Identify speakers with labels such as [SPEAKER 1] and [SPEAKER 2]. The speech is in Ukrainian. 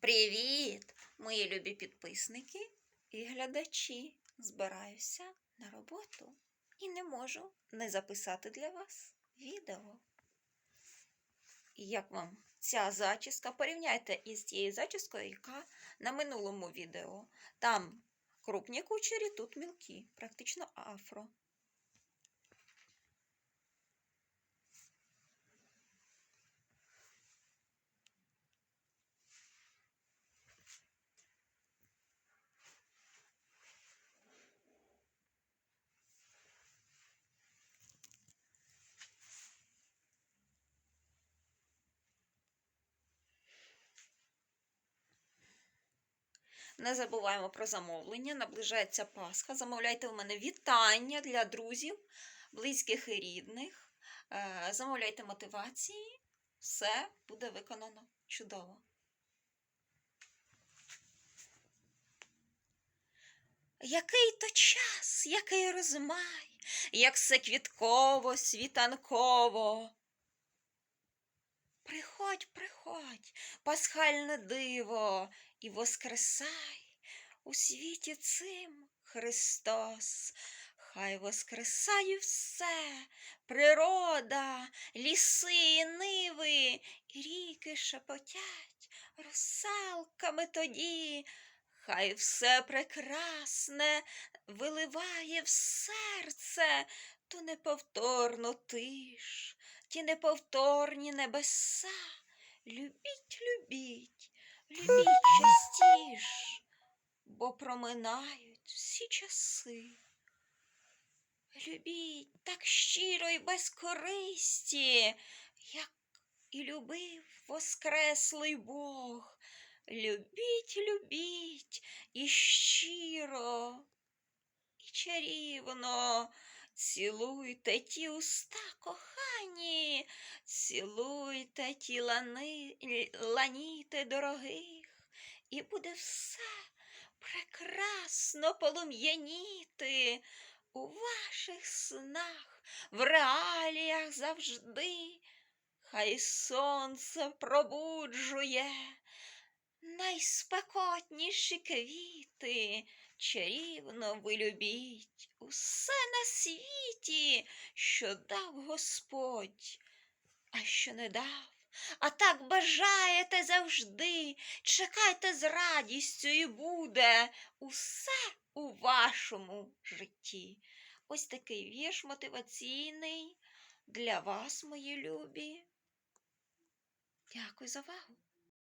[SPEAKER 1] Привіт, мої любі підписники і глядачі. Збираюся на роботу і не можу не записати для вас відео. Як вам ця зачіска? Порівняйте із тією зачіскою, яка на минулому відео. Там крупні кучері, тут мілкі, практично афро. Не забуваємо про замовлення. Наближається Пасха. Замовляйте у мене вітання для друзів, близьких і рідних. Е, Замовляйте мотивації. Все буде виконано чудово. Який то час, який розмай, як все квітково, світанково. Приходь, приходь, пасхальне диво, і воскресай у світі цим Христос. Хай воскресає все, природа, ліси, і ниви, і ріки шепотять русалками тоді. Хай все прекрасне виливає в серце ту неповторну тиш, ті неповторні небеса. Любіть, любіть, любіть частіш, бо проминають всі часи. Любіть так щиро і без користі, як і любив воскреслий Бог. Любіть, любіть і щиро, і чарівно цілуйте ті уста кохані, цілуйте ті лани, ланіти дорогих, і буде все прекрасно полум'яніти у ваших снах, в реаліях завжди. Хай сонце пробуджує найспекотніші квіти, чарівно ви любіть усе на світі, що дав Господь, а що не дав. А так бажаєте завжди, чекайте з радістю і буде усе у вашому житті. Ось такий вірш мотиваційний для вас, мої любі. Дякую за увагу.